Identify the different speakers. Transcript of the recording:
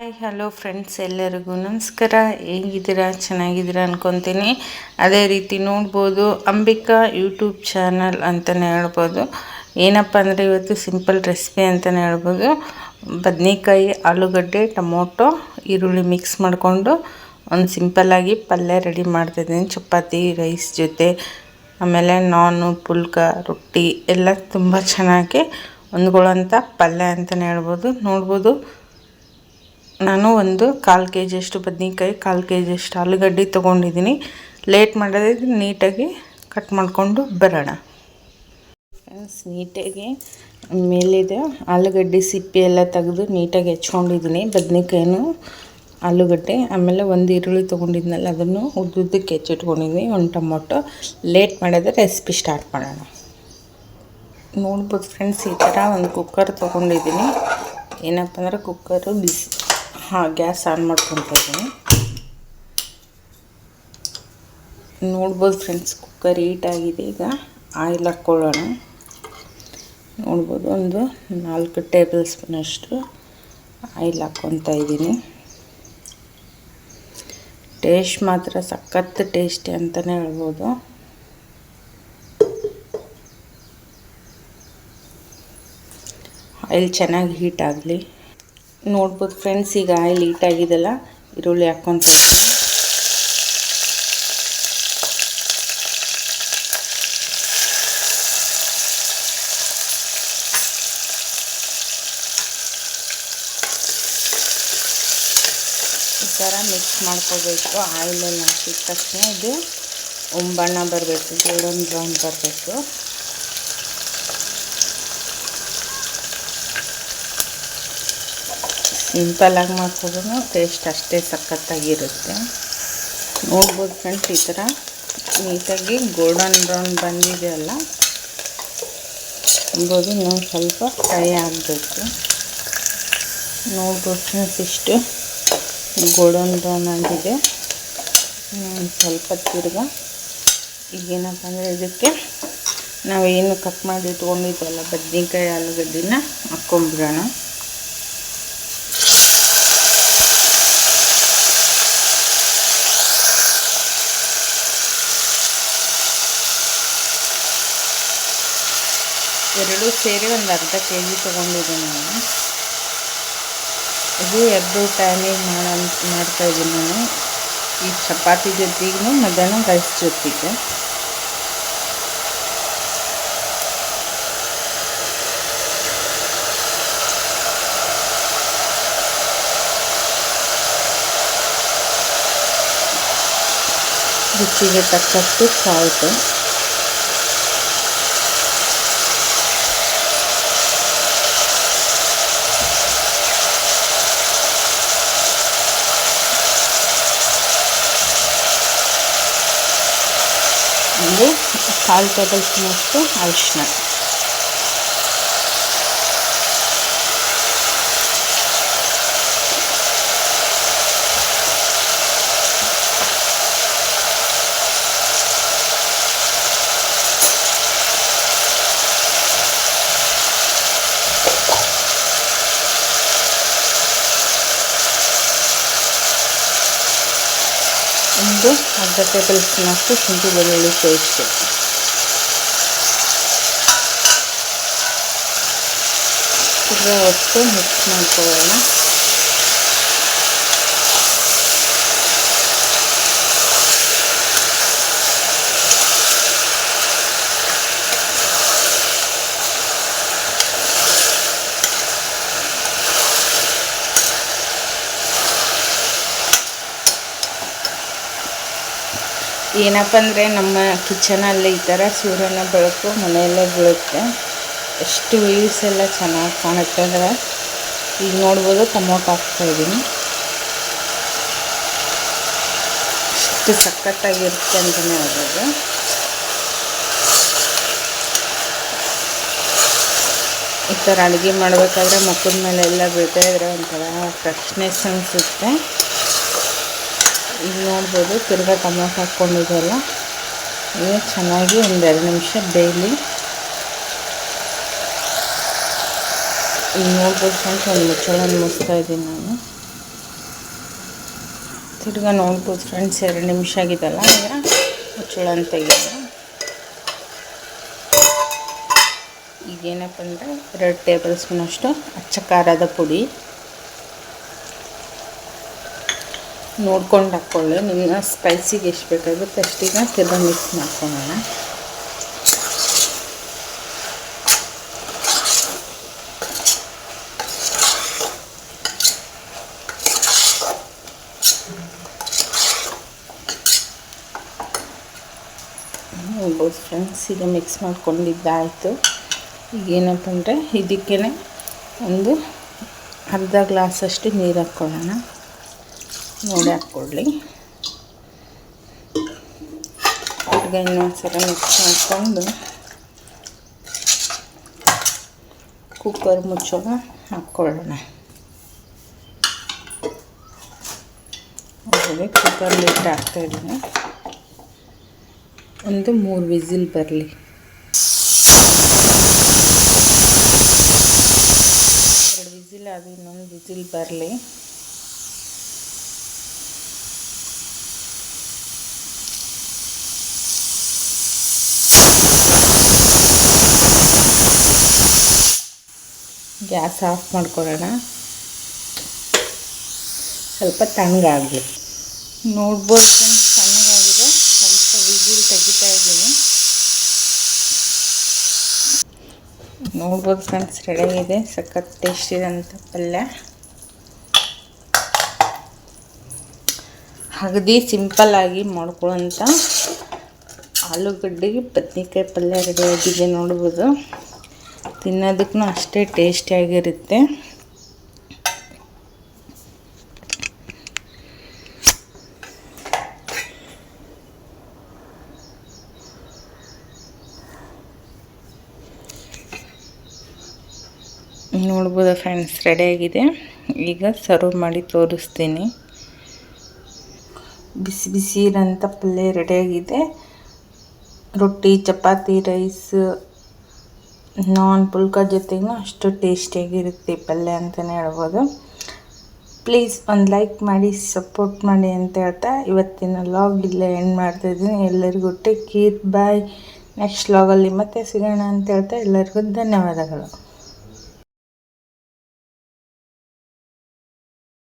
Speaker 1: Hi hello friends ಎಲ್ಲರಿಗೂ ನಮಸ್ಕಾರ. ಹೇಗಿದ್ದೀರಾ? ಚೆನ್ನಾಗಿದ್ದೀರಾ ಅಂದ್ಕೊತೀನಿ ಅದೇ ರೀತಿ ನೋಡ್ಬೋದು, ಅಂಬಿಕಾ ಯೂಟ್ಯೂಬ್ ಚಾನಲ್ ಅಂತಲೇ ಹೇಳ್ಬೋದು. ಏನಪ್ಪ ಅಂದರೆ ಇವತ್ತು ಸಿಂಪಲ್ ರೆಸಿಪಿ ಅಂತಲೇ ಹೇಳ್ಬೋದು. ಬದನೆಕಾಯಿ, ಆಲೂಗಡ್ಡೆ, ಟೊಮೊಟೊ, ಈರುಳ್ಳಿ ಮಿಕ್ಸ್ ಮಾಡಿಕೊಂಡು ಒಂದು ಸಿಂಪಲ್ಲಾಗಿ ಪಲ್ಯ ರೆಡಿ ಮಾಡ್ತಿದ್ದೀನಿ ಚಪಾತಿ ರೈಸ್ ಜೊತೆ, ಆಮೇಲೆ ನಾನು ಪುಲ್ಕ, ರೊಟ್ಟಿ ಎಲ್ಲ ತುಂಬ ಚೆನ್ನಾಗಿ ಹೊಂದ್ಕೊಳ್ಳೋಂಥ ಪಲ್ಯ ಅಂತಲೇ ಹೇಳ್ಬೋದು. ನೋಡ್ಬೋದು ನಾನು ಒಂದು ಕಾಲು ಕೆ ಜಿಯಷ್ಟು ಬದ್ನೆಕಾಯಿ, ಕಾಲು ಕೆ ಜಿಯಷ್ಟು ಆಲೂಗಡ್ಡೆ ತೊಗೊಂಡಿದ್ದೀನಿ. ಲೇಟ್ ಮಾಡೋದೇ ನೀಟಾಗಿ ಕಟ್ ಮಾಡಿಕೊಂಡು ಬರೋಣ. ಫ್ರೆಂಡ್ಸ್, ನೀಟಾಗಿ ಮೇಲಿದೆ. ಆಲೂಗಡ್ಡೆ ಸಿಪ್ಪೆ ಎಲ್ಲ ತೆಗೆದು ನೀಟಾಗಿ ಹೆಚ್ಕೊಂಡಿದ್ದೀನಿ. ಬದ್ನೆಕಾಯಿನೂ ಆಲೂಗಡ್ಡೆ, ಆಮೇಲೆ ಒಂದು ಈರುಳ್ಳಿ ತೊಗೊಂಡಿದ್ನಲ್ಲ, ಅದನ್ನು ಉದ್ದುದ್ದಕ್ಕೆ ಹೆಚ್ಚಿಟ್ಕೊಂಡಿದ್ದೀನಿ. ಒಂದು ಟೊಮೊಟೊ. ಲೇಟ್ ಮಾಡಿದ್ರೆ ರೆಸಿಪಿ ಸ್ಟಾರ್ಟ್ ಮಾಡೋಣ. ನೋಡ್ಬೋದು ಫ್ರೆಂಡ್ಸ್, ಈ ಥರ ಒಂದು ಕುಕ್ಕರ್ ತೊಗೊಂಡಿದ್ದೀನಿ. ಏನಪ್ಪ ಅಂದ್ರೆ ಕುಕ್ಕರು ಬಿಸಿ. ಹಾಂ, ಗ್ಯಾಸ್ ಆನ್ ಮಾಡ್ಕೊತಾ ಇದ್ದೀನಿ. ನೋಡ್ಬೋದು ಫ್ರೆಂಡ್ಸ್ ಕುಕ್ಕರ್ ಹೀಟ್ ಆಗಿದೆ ಈಗ. ಆಯಿಲ್ ಹಾಕ್ಕೊಳ್ಳೋಣ ನೋಡ್ಬೋದು, ಒಂದು ನಾಲ್ಕು ಟೇಬಲ್ ಸ್ಪೂನಷ್ಟು ಆಯಿಲ್ ಹಾಕ್ಕೊತಾ ಇದ್ದೀನಿ. ಟೇಸ್ಟ್ ಮಾತ್ರ ಸಖತ್ ಟೇಸ್ಟಿ ಅಂತಲೇ ಹೇಳ್ಬೋದು. ಆಯಿಲ್ ಚೆನ್ನಾಗಿ ಹೀಟ್ ಆಗಲಿ. ನೋಡ್ಬೋದು ಫ್ರೆಂಡ್ಸ್, ಈಗ ಆಯಿಲ್ ಈಟ್ ಆಗಿದೆಲ್ಲ. ಈರುಳ್ಳಿ ಹಾಕ್ಕೊತ ಈ ಥರ ಮಿಕ್ಸ್ ಮಾಡ್ಕೋಬೇಕು. ಆಯಿಲಲ್ಲಿ ಹಾಕಿದ ತಕ್ಷಣ ಇದು ಒಂಬಣ್ಣ ಬರಬೇಕು, ಗೋಲ್ಡನ್ ಬ್ರೌನ್ ಬರಬೇಕು. ಸಿಂಪಲ್ಲಾಗಿ ಮಾಡ್ಕೋಬೋದು ಟೇಸ್ಟ್ ಅಷ್ಟೇ ಸಖತ್ತಾಗಿರುತ್ತೆ. ನೋಡ್ಬೋದು ಫ್ರೆಂಡ್ಸ್ ಈ ಥರ ನೀಟಾಗಿ ಗೋಲ್ಡನ್ ಬ್ರೌನ್ ಬಂದಿದೆಯಲ್ಲ ಅಂಬೋದು ಇನ್ನೊಂದು ಸ್ವಲ್ಪ ಫ್ರೈ ಆಗಬೇಕು. ನೋಡ್ಬೋದು ಫ್ರೆಂಡ್ಸ್ ಇಷ್ಟು ಗೋಲ್ಡನ್ ಬ್ರೌನ್ ಆಗಿದೆ. ಒಂದು ಸ್ವಲ್ಪ ತಿರ್ಗ ಈಗೇನಪ್ಪ ಅಂದರೆ ಇದಕ್ಕೆ ನಾವೇನು ಕಟ್ ಮಾಡಿ ಇಟ್ಕೊಂಡಿದ್ವಲ್ಲ ಬದ್ನೆಕಾಯಿ ಆಲೂಗಡ್ಡಿನ ಹಾಕ್ಕೊಂಬಿಡೋಣ. ಎರಡೂ ಸೇರಿ ಒಂದು ಅರ್ಧ ಕೆ ಜಿ ತೊಗೊಂಡಿದ್ದೀನಿ ನಾನು. ಇದು ಎರಡು ಟೈಮಿಗೆ ಮಾಡೋ ಮಾಡ್ತಾಯಿದ್ದೀನಿ ನಾನು. ಈ ಚಪಾತಿ ಜೊತೆಗೂ ಮಧ್ಯಾಹ್ನ ರೈಸ್ ಜೊತೆಗೆ. ರುಚಿಗೆ ತಕ್ಕಷ್ಟು ಸಾಲ್ಟು ಒಂದು ಕಾಲು ಟೇಬಲ್ ಸ್ಪೂನಷ್ಟು ಅರಿಶಿನ ಒಂದು ಅರ್ಧ ಟೇಬಲ್ ಸ್ಪೂನಷ್ಟು ಶುಂಠಿ ಬೆಳ್ಳುಳ್ಳಿ ಪೇಸ್ಟ್ ಹೊತ್ತು ಮಿಕ್ಸ್ ಮಾಡ್ಕೊಳ್ಳೋಣ ಏನಪ್ಪ ಅಂದರೆ ನಮ್ಮ ಕಿಚನಲ್ಲಿ ಈ ಥರ ಸೂರ್ಯನ ಬೆಳಕು ಮನೆಯಲ್ಲೇ ಬೀಳುತ್ತೆ. ಎಷ್ಟು ವೀವ್ಸ್ ಎಲ್ಲ ಚೆನ್ನಾಗಿ ಕಾಣುತ್ತೆ ಅಂದರೆ ಈಗ ನೋಡ್ಬೋದು ಟೊಮೊಟೊ ಹಾಕ್ತಾಯಿದ್ದೀನಿ ಎಷ್ಟು ಸಖತ್ತಾಗಿರುತ್ತೆ ಅಂತಲೇ ಹೇಳ್ಬೋದು. ಈ ಥರ ಅಡುಗೆ ಮಾಡಬೇಕಾದ್ರೆ ಮುಖದ ಮೇಲೆ ಎಲ್ಲ ಬೀಳ್ತಾ ಇದ್ರೆ ಒಂಥರ ಫ್ರೆಶ್ನೆಸ್ ಅನಿಸುತ್ತೆ. ಈಗ ನೋಡ್ಬೋದು ತಿರ್ಗಾ ಟೊಮೊಟೊ ಹಾಕ್ಕೊಂಡಿದ್ದೆಲ್ಲ ಚೆನ್ನಾಗಿ ಒಂದೆರಡು ನಿಮಿಷ ಬೇಯಲಿ. ನೋಡ್ಬೋದು ಫ್ರೆಂಡ್ಸ್, ಒಂದು ಮುಚ್ಚಳನ್ನು ಮುಚ್ತಾ ಇದ್ದೀನಿ ನಾನು. ತಿರ್ಗಾ ನೋಡ್ಬೋದು ಫ್ರೆಂಡ್ಸ್, ಎರಡು ನಿಮಿಷ ಆಗಿದೆಲ್ಲ, ಈಗ ಮುಚ್ಚಳ ಅಂತ ಇದೆ ಈಗೇನಪ್ಪ ಅಂದರೆ, ಎರಡು ಟೇಬಲ್ ಸ್ಪೂನಷ್ಟು ಅಚ್ಚ ಖಾರದ ಪುಡಿ. ನೋಡ್ಕೊಂಡು ಹಾಕ್ಕೊಳ್ಳಿ ನಿಮ್ಮ ಸ್ಪೈಸಿಗೆ ಎಷ್ಟು ಬೇಕಾಗುತ್ತೆ ಅಷ್ಟೀಗ ತಿರ್ಗಾ ಮಿಕ್ಸ್ ಮಾಡ್ಕೊಳ್ಳೋಣ. ನೋಡ್ಬೋದು ಫ್ರೆಂಡ್ಸ್ ಈಗ ಮಿಕ್ಸ್ ಮಾಡ್ಕೊಂಡಿದ್ದಾಯಿತು. ಈಗ ಏನಪ್ಪ ಅಂದರೆ ಇದಕ್ಕೇ ಒಂದು ಅರ್ಧ ಗ್ಲಾಸಷ್ಟು ನೀರು ಹಾಕ್ಕೊಳ್ಳೋಣ. ನೋಡಿ ಹಾಕ್ಕೊಳ್ಳಿ. ಈಗ ಇನ್ನೊಂದ್ಸಲ ಮಿಕ್ಸ್ ಮಾಡಿಕೊಂಡು ಕುಕ್ಕರ್ ಮುಚ್ಚೋಣ, ಹಾಕ್ಕೊಳ್ಳೋಣ. ಕುಕ್ಕರ್ ಲಿಟ್ ಹಾಕ್ತಾಯಿದ್ದೀನಿ ಒಂದು ಮೂರು ವಿಸಿಲ್ ಬರಲಿ. ಎರಡು ವಿಸಿಲ್ ಅದು ಇನ್ನೊಂದು ವಿಸಿಲ್ ಬರಲಿ. ಗ್ಯಾಸ್ ಆಫ್ ಮಾಡ್ಕೊಳ್ಳೋಣ. ಸ್ವಲ್ಪ ತಣ್ಣಗಾಗಲಿ. ನೋಡ್ಬೋದು ಫ್ರೆಂಡ್ಸ್ ವಿಸಿಲ್ ತೆಗಿತಾ ಇದ್ದೀನಿ. ನೋಡ್ಬೋದು ಫ್ರೆಂಡ್ಸ್ ರೆಡಿಯಾಗಿದೆ ಸಖತ್ ಟೇಸ್ಟ್ ಇರೋಂಥ ಪಲ್ಯ. ಅಗದಿ ಸಿಂಪಲ್ಲಾಗಿ ಮಾಡ್ಕೊಳ್ಳೋಂಥ ಆಲೂಗಡ್ಡೆಗೆ ಬದ್ನಿಕಾಯಿ ಪಲ್ಯ ರೆಡಿಯಾಗಿದೆ ನೋಡ್ಬೋದು. ತಿನ್ನೋದಕ್ಕೂ ಅಷ್ಟೇ ಟೇಸ್ಟಿಯಾಗಿರುತ್ತೆ ನೋಡ್ಬೋದು ಫ್ರೆಂಡ್ಸ್ ರೆಡಿಯಾಗಿದೆ ಈಗ ಸರ್ವ್ ಮಾಡಿ ತೋರಿಸ್ತೀನಿ. ಬಿಸಿ ಬಿಸಿ ಇರೋಂಥ ಪಲ್ಯ ರೆಡಿಯಾಗಿದೆ ರೊಟ್ಟಿ, ಚಪಾತಿ ರೈಸ್ ನಾನ್ ಪುಲ್ಕ ಜೊತೆಗೂ ಅಷ್ಟು ಟೇಸ್ಟಿಯಾಗಿರುತ್ತೆ ಪಲ್ಯ ಅಂತಲೇ ಹೇಳ್ಬೋದು. ಪ್ಲೀಸ್ ಒಂದು ಲೈಕ್ ಮಾಡಿ ಸಪೋರ್ಟ್ ಮಾಡಿ ಅಂತ ಹೇಳ್ತಾ ಇವತ್ತಿನ ಲಾಗ್ ಇಲ್ಲೇ ಎಂಡ್ ಮಾಡ್ತಾಯಿದ್ದೀನಿ ಎಲ್ಲರಿಗೂ ಟೇಕ್ ಕೇರ್ ಬಾಯ್ ನೆಕ್ಸ್ಟ್ ಲಾಗಲ್ಲಿ ಮತ್ತೆ ಸಿಗೋಣ ಅಂತ ಹೇಳ್ತಾ ಎಲ್ಲರಿಗೂ ಧನ್ಯವಾದಗಳು.